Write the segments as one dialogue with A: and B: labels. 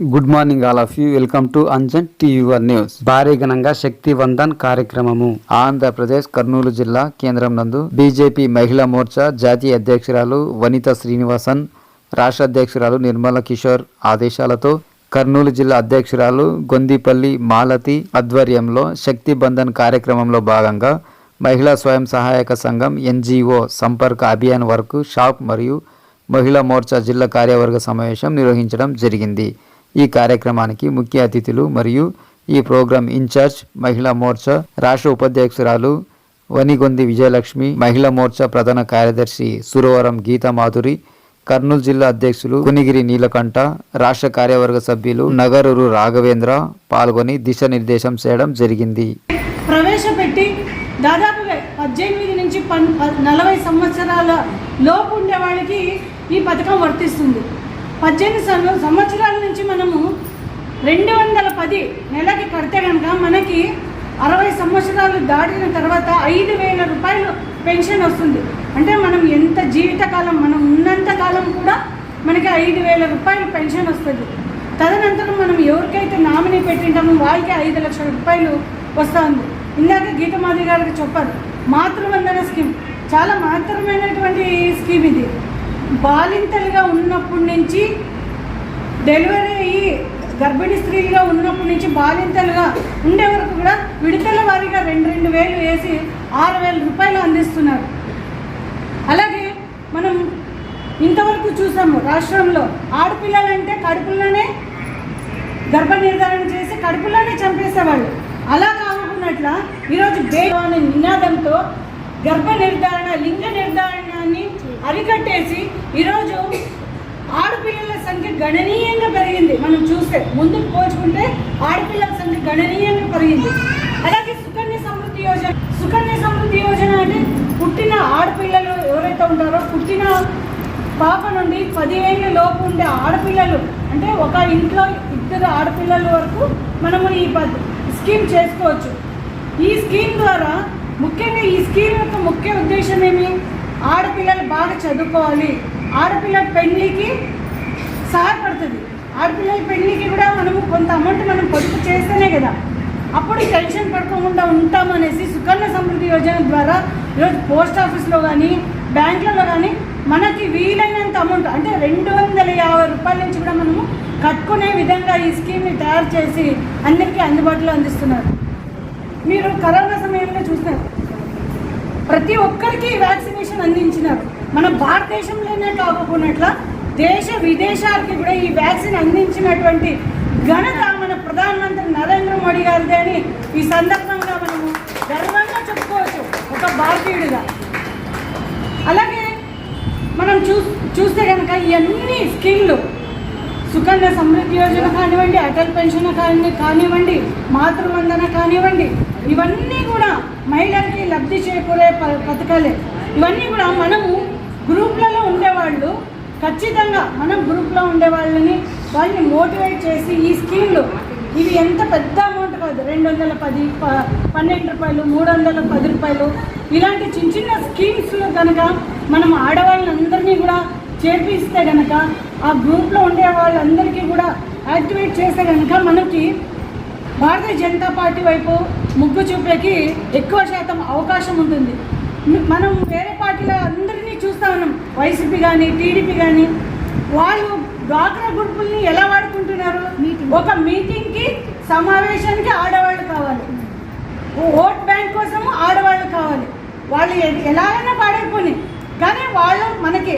A: Good morning all of you welcome to Anjan TV news భారీ ఘనంగా శక్తి వందన్ కార్యక్రమము. ఆంధ్రప్రదేశ్ కర్నూలు జిల్లా కేంద్రం నందు బీజేపీ మహిళా మోర్చా జాతీయ అధ్యక్షురాలు వనిత శ్రీనివాసన్ రాష్ట్ర అధ్యక్షురాలు నిర్మల కిషోర్ ఆదేశాలతో కర్నూలు జిల్లా అధ్యక్షురాలు గొందిపల్లి మాలతి ఆధ్వర్యంలో శక్తి బంధన్ కార్యక్రమంలో భాగంగా మహిళా స్వయం సహాయక సంఘం ఎన్జిఓ సంపర్క అభియాన్ వర్క్ షాప్ మరియు మహిళా మోర్చా జిల్లా కార్యవర్గ సమావేశం నిర్వహించడం జరిగింది. ఈ కార్యక్రమానికి ముఖ్య అతిథులు మరియు ఈ ప్రోగ్రాం ఇన్ఛార్జ్ మహిళా మోర్చా రాష్ట్ర ఉపాధ్యక్షురాలు వనిగొంది విజయలక్ష్మి మహిళా మోర్చా ప్రధాన కార్యదర్శి సురవరం గీతా మాధురి కర్నూలు జిల్లా అధ్యక్షులు కునిగిరి నీలకంఠ రాష్ట్ర కార్యవర్గ సభ్యులు నగరూరు రాఘవేంద్ర పాల్గొని దిశానిర్దేశం చేయడం జరిగింది.
B: ప్రవేశపెట్టి దాదాపుగా పద్దెనిమిది నుంచి పన్ నలభై సంవత్సరాల లోపు ఉండే వాళ్ళకి ఈ పథకం వర్తిస్తుంది. పద్దెనిమిది సం- సంవత్సరాల నుంచి మనము రెండు వందల పది నెలకి కడితే కనుక మనకి అరవై సంవత్సరాలు దాటిన తర్వాత ఐదు వేల రూపాయలు పెన్షన్ వస్తుంది. అంటే మనం ఎంత జీవితకాలం మనం ఉన్నంత కాలం కూడా మనకి ఐదు వేల రూపాయలు పెన్షన్ వస్తుంది. తదనంతరం మనం ఎవరికైతే నామినీ పెట్టింటామో వాళ్ళకి ఐదు లక్షల రూపాయలు వస్తుంది. ఇందాక గీతమాధి గారికి చెప్పారు మాతృవందన స్కీమ్. చాలా మాత్రమైనటువంటి స్కీమ్ ఇది. బాలింతలుగా ఉన్నప్పటి నుంచి డెలివరీ అయ్యి గర్భిణీ స్త్రీలుగా ఉన్నప్పటి నుంచి బాలింతలుగా ఉండే వరకు కూడా విడతల వారీగా రెండు రెండు వేలు వేసి ఆరు వేల రూపాయలు అందిస్తున్నారు. అలాగే మనం ఇంతవరకు చూసాము రాష్ట్రంలో ఆడపిల్లలంటే కడుపులోనే గర్భ నిర్ధారణ చేసి కడుపులోనే చంపేసేవాళ్ళు. అలా కాకున్నట్ల ఈరోజు బే అనే నినాదంతో గర్భ నిర్ధారణ లింగ నిర్ధారణని అరికట్టేసి ఈరోజు ఆడపిల్లల సంఖ్య గణనీయంగా పెరిగింది. మనం చూస్తే ముందుకు పోల్చుకుంటే ఆడపిల్లల సంఖ్య గణనీయంగా పెరిగింది. అలాగే సుకన్య సమృద్ధి యోజన సుకన్య సమృద్ధి యోజన అంటే పుట్టిన ఆడపిల్లలు ఎవరైతే ఉంటారో పుట్టిన పాప నుండి పదిహేళ్ళ లోపు ఉండే ఆడపిల్లలు అంటే ఒక ఇంట్లో ఇద్దరు ఆడపిల్లల వరకు మనము ఈ పద్ స్కీమ్ చేసుకోవచ్చు. ఈ స్కీమ్ ద్వారా ముఖ్యంగా ఈ స్కీమ్ యొక్క ముఖ్య ఉద్దేశం ఏమి? ఆడపిల్లలు బాగా చదువుకోవాలి. ఆడపిల్లల పెళ్ళికి సహాయపడుతుంది. ఆడపిల్లల పెళ్ళికి కూడా మనము కొంత అమౌంట్ మనం పొదుపు చేస్తేనే కదా. అప్పుడు టెన్షన్ పడుకోకుండా ఉంటామనేసి సుకన్య సమృద్ధి యోజన ద్వారా ఈరోజు పోస్ట్ ఆఫీస్లో కానీ బ్యాంకులలో కానీ మనకి వీలైనంత అమౌంట్ అంటే రెండు వందల యాభై రూపాయల నుంచి కూడా మనము కట్టుకునే విధంగా ఈ స్కీమ్ని తయారు చేసి అందరికీ అందుబాటులో అందిస్తున్నారు. మీరు కరోనా సమయంలో చూసారు ప్రతి ఒక్కరికి వ్యాక్సినేషన్ అందించినారు. మన భారతదేశంలోనే కాకపోయినట్ల దేశ విదేశాలకి కూడా ఈ వ్యాక్సిన్ అందించినటువంటి ఘనత మన ప్రధానమంత్రి నరేంద్ర మోడీ గారిదే అని ఈ సందర్భంగా మనము గర్వంగా చెప్పుకోవచ్చు. ఒక భారతీయుడిగా. అలాగే మనం చూ చూస్తే కనుక ఇవన్నీ స్కీమ్లు సుకన్య సమృద్ధి యోజన కానివ్వండి అటల్ పెన్షన్ కాని కానివ్వండి మాతృవందన కానివ్వండి ఇవన్నీ కూడా మహిళలకి లబ్ధి చేకూరే ప- పథకాలే. ఇవన్నీ కూడా మనము గ్రూప్లలో ఉండేవాళ్ళు ఖచ్చితంగా మనం గ్రూప్లో ఉండే వాళ్ళని వాళ్ళని మోటివేట్ చేసి ఈ స్కీమ్లు ఇవి ఎంత పెద్ద అమౌంట్ కాదు రెండు వందల పది ప- పన్నెండు రూపాయలు మూడు వందల పది రూపాయలు ఇలాంటి చిన్న చిన్న స్కీమ్స్ కనుక మనం ఆడవాళ్ళందరినీ కూడా చేపిస్తే కనుక ఆ గ్రూప్లో ఉండే వాళ్ళందరికీ కూడా యాక్టివేట్ చేస్తే కనుక మనకి భారతీయ జనతా పార్టీ వైపు ముగ్గు చూపేకి ఎక్కువ శాతం అవకాశం ఉంటుంది. మనం వేరే పార్టీల అందరినీ చూస్తా ఉన్నాం. వైసీపీ కానీ టీడీపీ కానీ వాళ్ళు డ్వాక్రా గ్రూపుల్ని ఎలా వాడుకుంటున్నారు? ఒక మీటింగ్కి సమావేశానికి ఆడవాళ్ళు కావాలి. ఓట్ బ్యాంక్ కోసం ఆడవాళ్ళు కావాలి. వాళ్ళు ఎలా ఎలాగైనా పాడైపోయి కానీ వాళ్ళు మనకి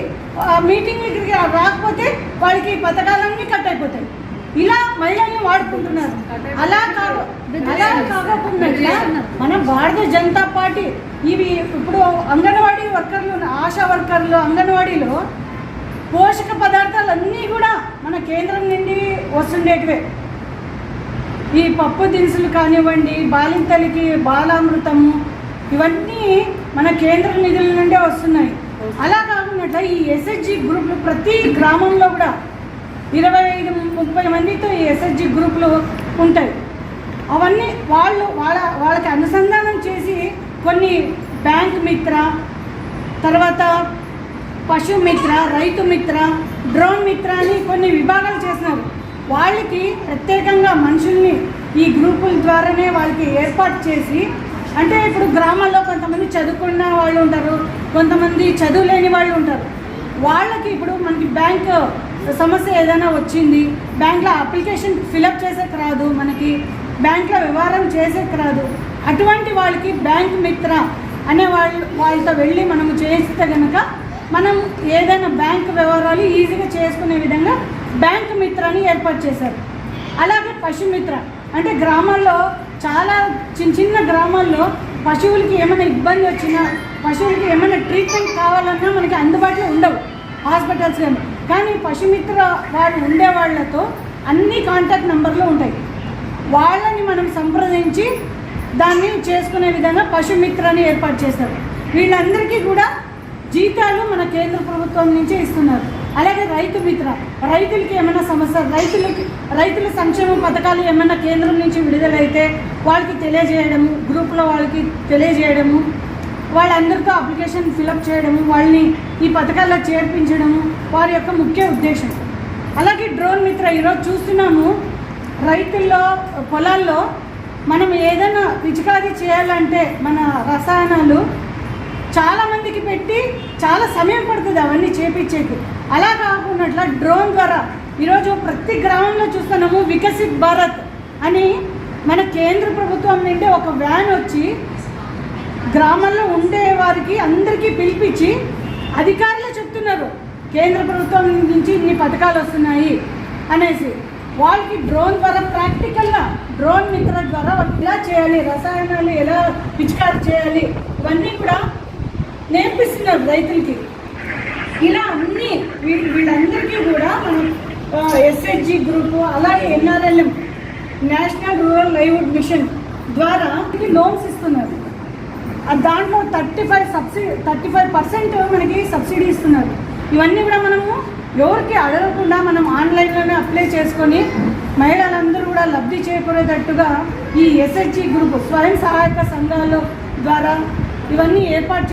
B: మీటింగ్ దగ్గరికి రాకపోతే వాళ్ళకి పథకాలన్నీ కట్ అయిపోతాయి. ఇలా మహిళల్ని వాడుకుంటున్నారు. అలా కాక అలా కాకుండా మన భారతీయ జనతా పార్టీ ఇవి ఇప్పుడు అంగన్వాడీ వర్కర్లు ఆశా వర్కర్లు అంగన్వాడీలో పోషక పదార్థాలు అన్నీ కూడా మన కేంద్రం నుండి వస్తుండేటివే. ఈ పప్పు దినుసులు కానివ్వండి బాలింతలకి బాలామృతము ఇవన్నీ మన కేంద్ర నిధుల నుండే వస్తున్నాయి. అలా కాకుండా ఈ ఎస్ఎస్జి గ్రూపులు ప్రతి గ్రామంలో కూడా ఇరవై ఐదు ముప్పై మందితో ఈ ఎస్ఎస్జి గ్రూపులు ఉంటాయి. అవన్నీ వాళ్ళు వాళ్ళ వాళ్ళకి అనుసంధానం చేసి కొన్ని బ్యాంక్ మిత్ర తర్వాత పశు మిత్ర రైతు మిత్ర డ్రోన్ మిత్ర అని కొన్ని విభాగాలు చేసినారు వాళ్ళకి ప్రత్యేకంగా మనుషుల్ని ఈ గ్రూపుల ద్వారానే వాళ్ళకి ఏర్పాటు చేసి అంటే ఇప్పుడు గ్రామాల్లో కొంతమంది చదువుకున్న వాళ్ళు ఉంటారు కొంతమంది చదువు లేని వాళ్ళు ఉంటారు. వాళ్ళకి ఇప్పుడు మనకి బ్యాంక్ సమస్య ఏదైనా వచ్చింది బ్యాంక్లో అప్లికేషన్ ఫిలప్ చేసేకి రాదు మనకి బ్యాంక్లో వ్యవహారం చేసేకి రాదు. అటువంటి వాళ్ళకి బ్యాంక్ మిత్ర అనే వాళ్ళు వాళ్ళతో వెళ్ళి మనము చేస్తే కనుక మనం ఏదైనా బ్యాంక్ వ్యవహారాలు ఈజీగా చేసుకునే విధంగా బ్యాంక్ మిత్రాన్ని ఏర్పాటు చేశారు. అలాగే పశుమిత్ర అంటే గ్రామాల్లో చాలా చిన్న చిన్న గ్రామాల్లో పశువులకి ఏమైనా ఇబ్బంది వచ్చినా పశువులకి ఏమైనా ట్రీట్మెంట్ కావాలన్నా మనకి అందుబాటులో ఉండవు హాస్పిటల్స్ కానీ కానీ పశుమిత్ర వాళ్ళు ఉండే వాళ్ళతో అన్ని కాంటాక్ట్ నెంబర్లు ఉంటాయి. వాళ్ళని మనం సంప్రదించి దాన్ని చేసుకునే విధంగా పశుమిత్రని ఏర్పాటు చేశారు వీళ్ళందరికీ కూడా జీతాలు మన కేంద్ర ప్రభుత్వం నుంచే ఇస్తున్నారు. అలాగే రైతు మిత్ర రైతులకి ఏమైనా సమస్య రైతులకి రైతుల సంక్షేమ పథకాలు ఏమైనా కేంద్రం నుంచి విడుదలైతే వాళ్ళకి తెలియజేయడము గ్రూప్లో వాళ్ళకి తెలియజేయడము వాళ్ళందరితో అప్లికేషన్ ఫిలప్ చేయడము వాళ్ళని ఈ పథకాల్లో చేర్పించడము వారి యొక్క ముఖ్య ఉద్దేశం. అలాగే డ్రోన్ మిత్ర ఈరోజు చూస్తున్నాము రైతుల్లో పొలాల్లో మనం ఏదైనా పిచికారీ చేయాలంటే మన రసాయనాలు చాలా మందికి పెట్టి చాలా సమయం పడుతుంది అవన్నీ చేపించేకి. అలా కాకుండా డ్రోన్ ద్వారా ఈరోజు ప్రతి గ్రామంలో చూస్తున్నాము వికసిత్ భారత్ అని మన కేంద్ర ప్రభుత్వం నుండి ఒక వ్యాన్ వచ్చి గ్రామంలో ఉండే వారికి అందరికీ పిలిపించి అధికారులు చెప్తున్నారు కేంద్ర ప్రభుత్వం నుంచి ఇన్ని పథకాలు వస్తున్నాయి అనేసి. వాళ్ళకి డ్రోన్ ద్వారా ప్రాక్టికల్గా డ్రోన్ మిత్ర ద్వారా వాళ్ళు ఎలా చేయాలి రసాయనాలు ఎలా పిచికారి చేయాలి ఇవన్నీ కూడా నేర్పిస్తున్నారు రైతులకి. ఇలా అన్ని వీ వీళ్ళందరికీ కూడా మనం ఎస్హెచ్జి గ్రూప్ అలాగే NRLM national rural livelihood mission ద్వారా లోన్స్ ఇస్తున్నారు. దాంట్లో thirty five subsidy thirty five percent మనకి సబ్సిడీ ఇస్తున్నారు. ఇవన్నీ కూడా మనము ఎవరికి అడగకుండా మనం ఆన్లైన్లోనే అప్లై చేసుకొని మహిళలందరూ కూడా లబ్ధి చేకూరేటట్టుగా ఈ ఎస్హెచ్జి గ్రూప్ స్వయం సహాయక సంఘాల ద్వారా ఇవన్నీ ఏర్పాటు